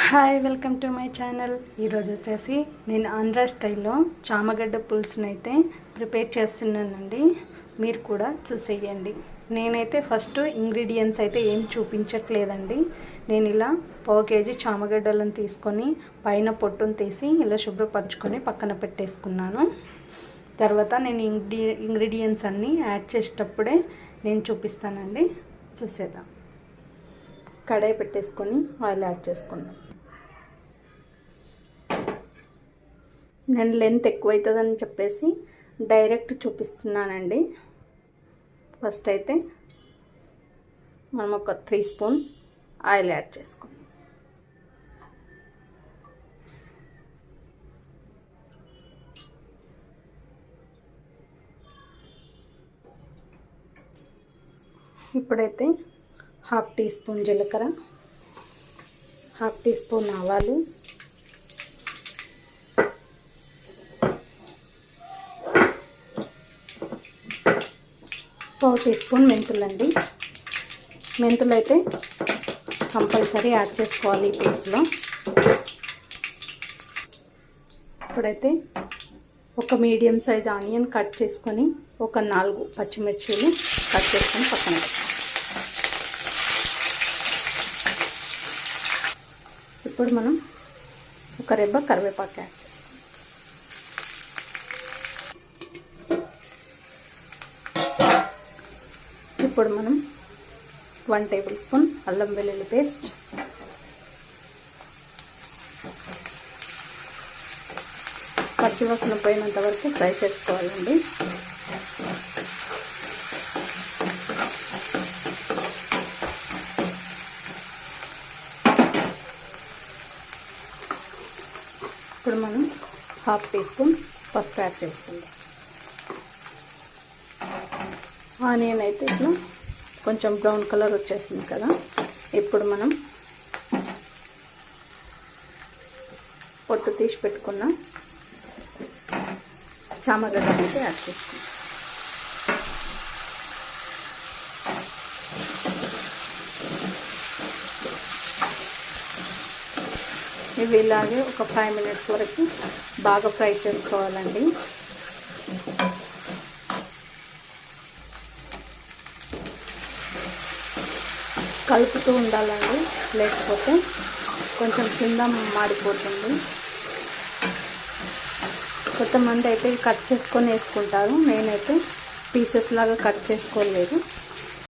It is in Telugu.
Hi welcome to my channel. ఈరోజు వచ్చేసి నేను ఆంధ్ర స్టైల్లో చామగడ్డ పులుసుని అయితే ప్రిపేర్ చేస్తున్నానండి. మీరు కూడా చూసేయండి. నేనైతే ఫస్ట్ ఇంగ్రీడియంట్స్ అయితే ఏం చూపించట్లేదండి. నేను ఇలా పావు కేజీ చామగడ్డలను తీసుకొని పైన పొట్టును తీసి ఇలా శుభ్రపరచుకొని పక్కన పెట్టేసుకున్నాను. తర్వాత నేను ఇంగ్రీ ఇంగ్రీడియంట్స్ అన్నీ యాడ్ చేసేటప్పుడే నేను చూపిస్తానండి. చూసేద్దాం. కడాయి పెట్టేసుకొని ఆయిల్ యాడ్ చేసుకున్నాను నేను లెంత్ ఎక్కువ అవుతుందని చెప్పేసి డైరెక్ట్ చూపిస్తున్నానండి. ఫస్ట్ అయితే మనం ఒక త్రీ స్పూన్ ఆయిల్ యాడ్ చేసుకుందాం. ఇప్పుడైతే హాఫ్ టీ స్పూన్ జీలకర్ర హాఫ్ టీ స్పూన్ ఆవాలు పావు టీ స్పూన్ మెంతులండి మెంతులు అయితే కంపల్సరీ యాడ్ చేసుకోవాలి ఈ పులుసులో. ఇప్పుడైతే ఒక మీడియం సైజ్ ఆనియన్ కట్ చేసుకొని ఒక నాలుగు పచ్చిమిర్చిలు కట్ చేసుకొని పక్కన ఇప్పుడు మనం ఒక రెబ్బ కరివేపాకు యాడ్ ఇప్పుడు మనం వన్ టేబుల్ స్పూన్ అల్లం వెల్లుల్లి పేస్ట్ పచ్చివాసన పోయినంత వరకు ఫ్రై చేసుకోవాలండి. ఇప్పుడు మనం హాఫ్ టీ స్పూన్ పసుపు యాడ్ చేసుకుందాం. ఆనియన్ అయితే ఇట్లా కొంచెం బ్రౌన్ కలర్ వచ్చేసింది కదా. ఇప్పుడు మనం పొట్టు తీసి పెట్టుకున్న చామగడ్డ అయితే యాడ్ చేసుకుందాం. ఇవి ఇలాగే ఒక ఫైవ్ మినిట్స్ వరకు బాగా ఫ్రై చేసుకోవాలండి. కలుపుతూ ఉండాలండి. లేకపోతే కొంచెం కింద మాడిపోతుంది. కొంతమంది అయితే కట్ చేసుకొని వేసుకుంటారు. నేనైతే పీసెస్ లాగా కట్ చేసుకోలేదు.